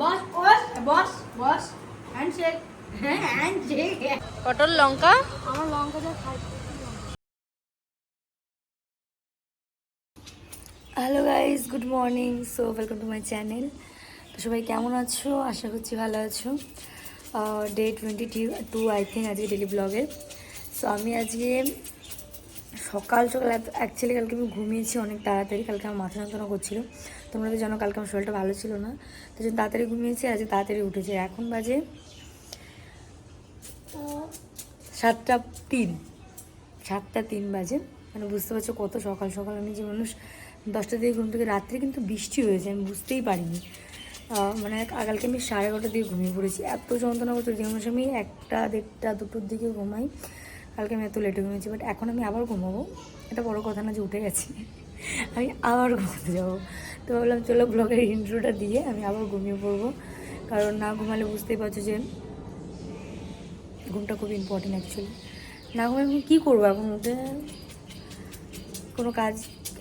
বস boss boss boss handshake হ্যাঁ handshake পটল লঙ্কা আমার লঙ্কা যা খাই। Hello guys good morning so welcome to my channel তো সবাই কেমন আছো? আশা করছি ভালো আছো। Day twenty two I think আজকে ডেলি ব্লগে সো আমি আজকে সকাল সকাল অ্যাকচুয়ালি কালকে আমি ঘুমিয়েছি অনেক তাড়াতাড়ি। কালকে আমার মাথা যন্ত্রণা করছিল। তোমরা তো জানো কালকে আমার শরীরটা ভালো ছিল না, তো জন্য তাড়াতাড়ি ঘুমিয়েছি, আজকে তাড়াতাড়ি উঠেছি। এখন বাজে, সাতটা তিন সাতটা তিন বাজে। মানে বুঝতে পারছ কত সকাল সকাল আমি যে মানুষ দশটা থেকে ঘুম থেকে রাত্রে কিন্তু বৃষ্টি হয়েছে, আমি বুঝতেই পারিনি। মানে কালকে আমি সাড়ে এগারোটার দিকে ঘুমিয়ে পড়েছি। এত যন্ত্রণা করতো যে মানুষ আমি একটা দেড়টা দুটোর দিকে ঘুমাই, কালকে আমি এত লেটে ঘুমিয়েছি বাট এখন আমি আবার ঘুমাবো। এটা বড় কথা না যে উঠে গেছি, আমি আবার ঘুমাতে যাব। তো ভাবলাম চলো ব্লগের ইন্ট্রোটা দিয়ে আমি আবার ঘুমিয়ে পড়ব। কারণ না ঘুমালে বুঝতেই পারছ যে ঘুমটা খুব ইম্পর্টেন্ট অ্যাকচুয়ালি না ঘুমালে আমি কী করব এখন উঠে কোনো কাজ,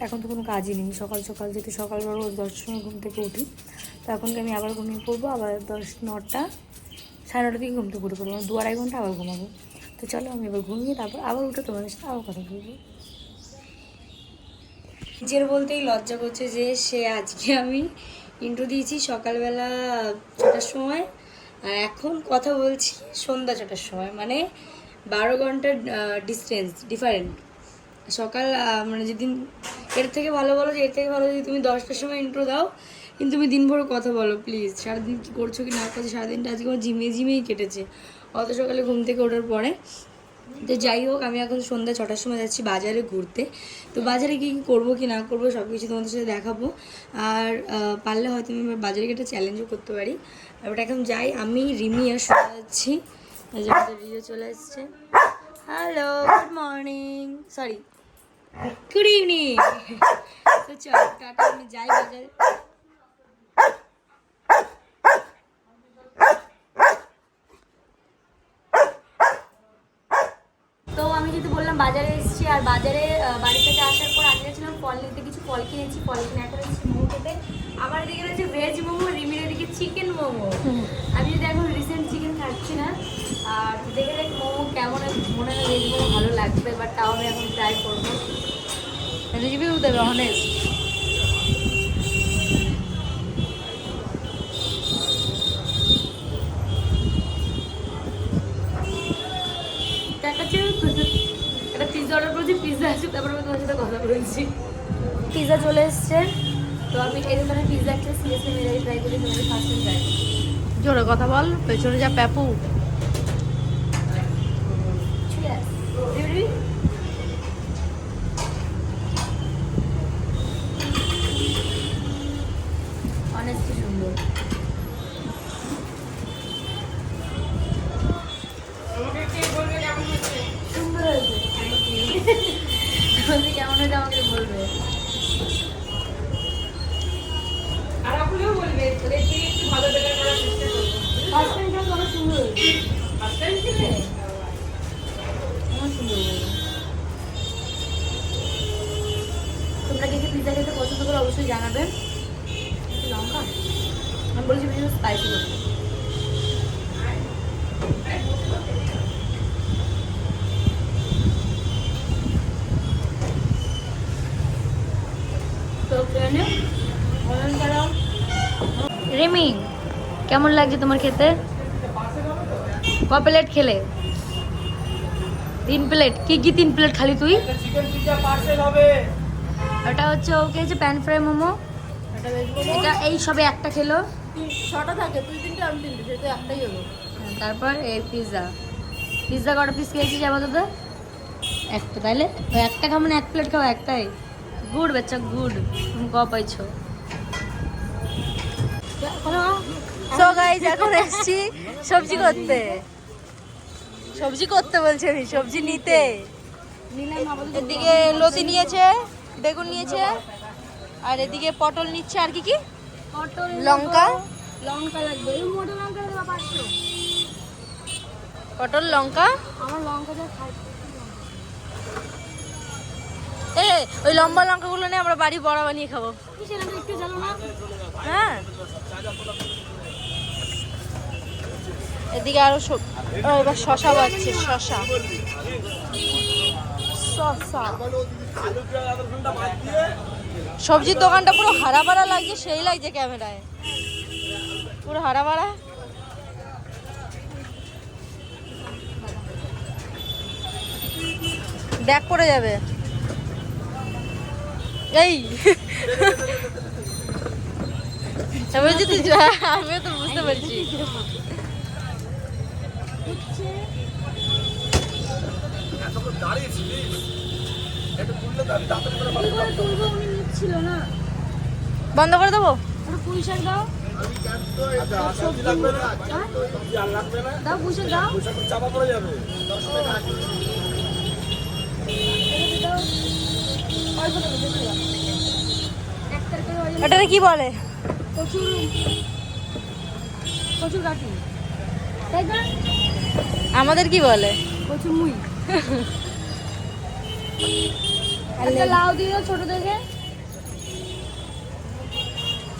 এখন তো কোনো কাজই নেই। সকাল সকাল যেহেতু সকাল বড়, দশটার সময় ঘুম থেকে উঠি। তো এখনকে আমি আবার ঘুমিয়ে পড়ব? আবার দশ নটা, সাড়ে নটা থেকে ঘুম থেকে পড়ব। দু আড়াই ঘণ্টা আবার ঘুমাবো। তো চলো আমি এবার ঘুমিয়ে তারপর আবার উঠে তোমাদের সাথে আবার কথা বলব। নিজের বলতেই লজ্জা করছে যে সে আজকে আমি ইন্ট্রো দিয়েছি সকালবেলা ছটার সময়। আর এখন কথা বলছি সন্ধ্যা ছটার সময় মানে বারো ঘণ্টার ডিস্টেন্স ডিফারেন্ট সকাল মানে যেদিন, এর থেকে ভালো বলো যে এর থেকে ভালো যদি তুমি দশটার সময় ইন্ট্রো দাও, কিন্তু তুমি দিনভর কথা বলো প্লিজ সারাদিন কী করছ কি না করছ, সারাদিনটা আজকে আমার জিমিয়ে জিমিয়েই কেটেছে। অত সকালে ঘুম থেকে ওঠার পরে তো যাই হোক, আমি এখন সন্ধ্যা ছটার সময় যাচ্ছি বাজারে ঘুরতে। তো বাজারে কী কী করব, কি না করব সব কিছু তোমাদের সাথে দেখাবো। আর পারলে হয়তো আমি বাজারে গিয়ে একটা চ্যালেঞ্জও করতে পারি। বাট এখন যাই, আমি রিমি আর শোনা যাচ্ছি। রিও চলে এসছে। Hello good morning sorry good evening তো চল, টাটা, আমি যাই বাজারে। তো আমি যদি বললাম বাজারে এসেছি আর বাজারে বাড়ি থেকে আসার পর আগে গেছিলাম ফল নিতে কিছু ফল কিনেছি ফল কিনে এখন এসেছি মোমো খেতে। আমার এদিকে রয়েছে ভেজ মোমো রিমির এদিকে চিকেন মোমো। আমি যদি এখন রিসেন্ট চিকেন খাচ্ছি না আর দেখে দেখ মোমো কেমন মনে হয় ভেজ মোমো ভালো লাগবে বাট তাও আমি এখন ট্রাই করব। রিভিউ দেবে অনেস্ট সাথে পিৎজা চলে এসছে। তো আমি এই ধরনের পিৎজা একটা সিরিয়াসলি মেরে ট্রাই করি তোমাদের ফার্স্ট টাইম ট্রাই জোরে কথা বল পেছনে যা প্যাপু। পিৎজা খেতে পছন্দ করে অবশ্যই জানাবেন। লঙ্কা? আমি বলেছি স্পাইসি করতে। রিমি কেমন লাগছে তোমার খেতে? ক প্লেট খেলে? তিন প্লেট কি কি তিন প্লেট খালি তুই? চিকেন পিজ্জা পার্সেল হবে। ওটা হচ্ছে ওকে যে প্যান ফ্রাই মোমো। এটা এই সবে একটা খেলো। ছটা থাকে তুই তিনটে আমি তিনটে সেটা একটাই হলো। হ্যাঁ, তারপর এই পিৎজা পিৎজা কটা পিস খেয়েছিস আপাতত? একটা তাইলে? একটা খাব না এক প্লেট খাব একটাই? গুড বাচ্চা গুড তুমি ক পাইছো? সো গাইজ এখন এসেছি সবজি করতে। সবজি করতে বলছে সবজি নিতে। এদিকে লতি নিয়েছে। বেগুন নিয়েছে আর এদিকে পটল নিচ্ছে আর কি কি? পটল লঙ্কা। লঙ্কা লাগবে। এই মোটা লঙ্কা পাঁচশো পটল লঙ্কা? আমার লঙ্কা যা খাই। এ ওই লম্বা লঙ্কাগুলো নিয়ে আমরা বাড়ি বড়া বানিয়ে খাব। একটু জানো না। হ্যাঁ? এদিকে আরও এবার শশা বাজছে শশা। শশা। সবজির দোকানটা পুরো হারা ভাড়া লাগছে, সেই লাগছে ক্যামেরায়। পুরো হারা ভাড়া ব্যাগ পড়ে যাবে। এই। আমি বলছি তুই আমিও তো বুঝতে পারছি। বন্ধ করে দেবো? এটাকে কি বলে? প্রচুর কাটি তাই না আমাদের কি বলে? প্রচুর মুই একটা লাউ দিয়ে দাও ছোট দেখে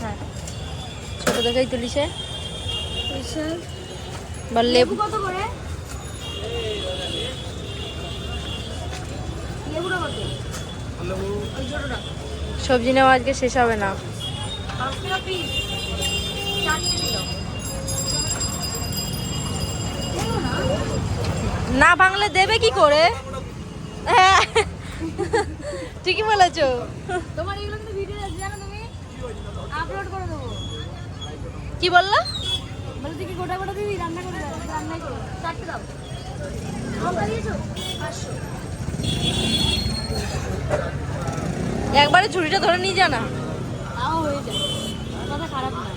হ্যাঁ। ছোট দেখেই তুলিছে। স্পেশাল বা লেবু। কত করে? লেবুটা কত? ওই ছোটটা সবজি নেওয়া আজকে শেষ হবে না? না ভাঙলে দেবে কি করে? হ্যাঁ। বলেছ? তোমার এগুলো কিন্তু ভিডিও আছে জানো তুমি? আপলোড করে দেবো। কি বললা? বলে তুই কি গোটা গোটা দিবি রান্না করে দাও রান্নাই করো চারটে দাও। লঙ্কা দিয়েছ? পাঁচশো। একবারে ঝুড়িটা ধরে নিয়ে জানা তাও হয়ে যায়। কথা খারাপ না।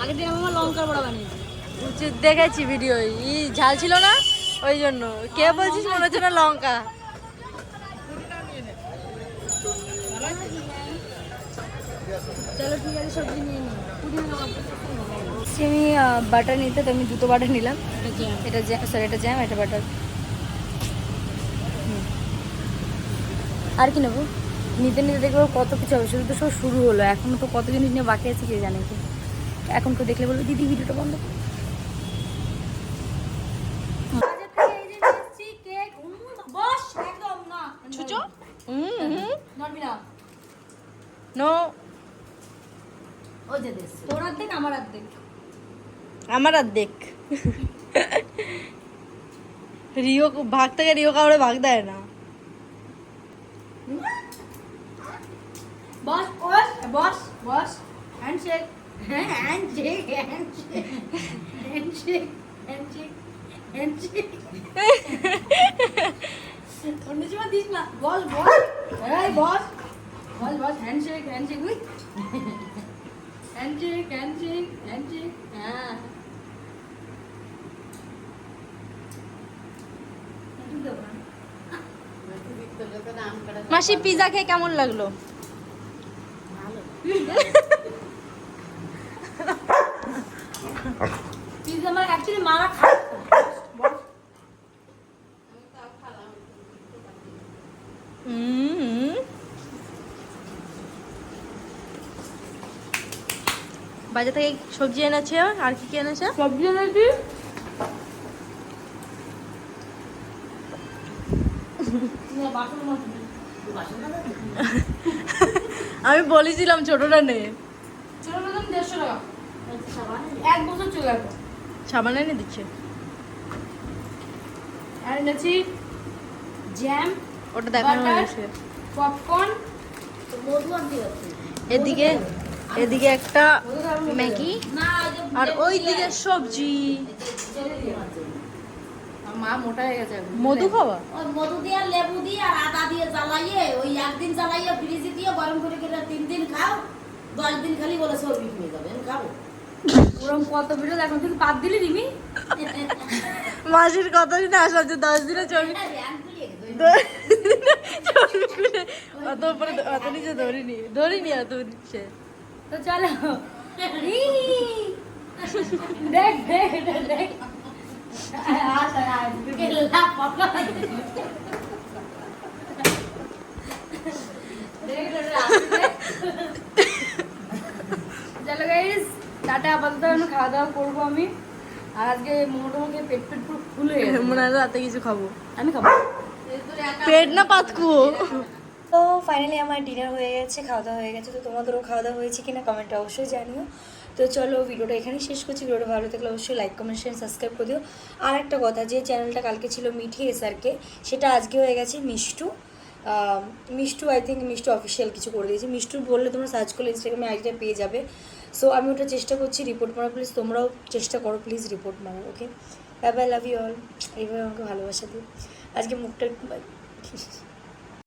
আগের দিন আমি আমার লঙ্কার বড়া বানিয়েছি। দেখেছি ভিডিও ই ঝাল ছিল না? ওই জন্য। কে বলছিস মনে হচ্ছে না লঙ্কা? আমি বাটার নিতে তো আমি দুটো বাটার নিলাম। এটা জ্যাম সরি এটা জ্যাম এটা বাটার আর কি নেব? নিতে নিতে দেখব কত কিছু হবে। শুধু তো সব শুরু হলো। এখনও তো কত জিনিস নিয়ে বাকি আছে কে জানে কি। এখন তো দেখলে বলব দিদি ভিডিওটা বন্ধ করো। ওই যে দেশ তোর অর্ধেক আমার অর্ধেক। আমার আর দেখ রিও ভাগ থেকে রিও কাউরে ভাগ দেয় না। Boss boss boss boss. Handshake. Handshake handshake handshake handshake handshake. অন্য সময় দিস না। Boss boss. এই boss. Boss boss handshake handshake. We. Handshake handshake handshake হ্যাঁ। মাসি পিজা খেয়ে কেমন লাগল পিৎজা আমার অ্যাকচুয়ালি মারা খায় হুম বাজার থেকে সবজি এনেছে আর কি কি এনেছে? সবজি এনেছি। আমি বলেছিলাম ছোটটা নে। সাবান এনে দিচ্ছে। আর এনেছি জ্যাম ওটা দেখানো? হয়েছে পপকর্ন এদিকে এদিকে একটা ম্যাগি আর ওই দিকে সবজি মা মোটা হয়ে গেছে মধু খাওয়া? মধু দিয়ে লেবু দিয়ে আর আদা দিয়ে জ্বালাইয়ে ওই একদিন জ্বালাইয়ে ফ্রিজে দিয়ে গরম করে গেলে তিন দিন খাও দশ দিন খালি বলে চর্বি কমে যাবে আমি খাব। কত এখন তুই বাদ দিলি রিমি? মাসির কত দিন আসা হচ্ছে দশ দিনে চলবি অত উপরে অত নিচে ধরিনি ধরিনি অত নিচে তো চলো ই! দেখ দেখ এটা দেখ আস আস কেল্লা পাকা চলো গাইস টাটা আপাতত এখন খাওয়া দাওয়া করব আমি আর আজকে মোমোটা খেয়ে পেট পেট পুরো ফুলে গেছে মনে হয় রাতে কিছু খাব আমি খাব পেট না পাতকুয়ো তো ফাইনালি আমার ডিনার হয়ে গেছে খাওয়া দাওয়া হয়ে গেছে, তো তোমাদেরও খাওয়া দাওয়া হয়েছে কিনা কমেন্টে অবশ্যই জানিও। তো চলো ভিডিওটা এখানেই শেষ করছি ভিডিওটা ভালো থাকলে অবশ্যই লাইক কমেন্ট শেয়ার সাবস্ক্রাইব করে দিও। আর একটা কথা, যে চ্যানেলটা কালকে ছিল মিঠি এসআরকে সেটা আজকে হয়ে গেছে Mishtu. Mishtu I think Mishtu official কিছু করে দিয়েছি। মিষ্টু বললে তোমরা সার্চ করলে ইনস্টাগ্রামে আইডিটা পেয়ে যাবে। সো আমি ওটা চেষ্টা করছি রিপোর্ট মারা প্লিজ তোমরাও চেষ্টা করো প্লিজ রিপোর্ট মারার okay bye bye love you all এইভাবে আমাকে ভালোবাসা দিও। আজকে মুখটা